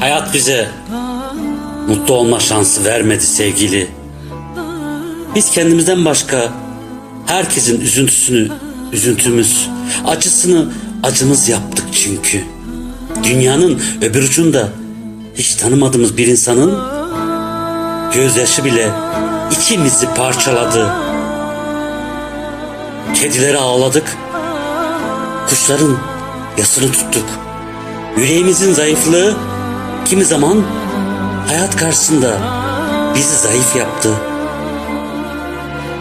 Hayat bize mutlu olma şansı vermedi sevgili. Biz kendimizden başka herkesin üzüntüsünü üzüntümüz, acısını acımız yaptık çünkü. Dünyanın öbür ucunda hiç tanımadığımız bir insanın gözyaşı bile ikimizi parçaladı. Kedileri ağladık, kuşların yasını tuttuk. Yüreğimizin zayıflığı kimi zaman hayat karşısında bizi zayıf yaptı.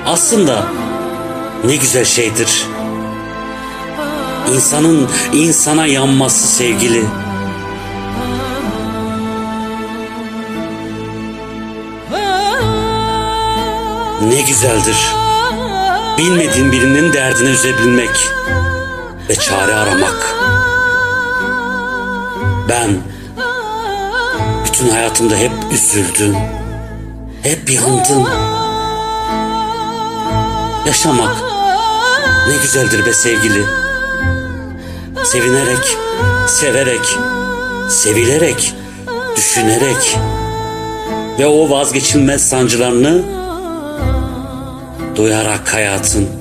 Aslında ne güzel şeydir. İnsanın insana yanması sevgili. Ne güzeldir. Bilmediğin birinin derdine üzebilmek ve çare aramak. Ben bütün hayatımda hep üzüldüm. Hep yandım. Yaşamak ne güzeldir be sevgili. Sevinerek, severek, sevilerek, düşünerek ve o vazgeçilmez sancılarını duyarak hayatın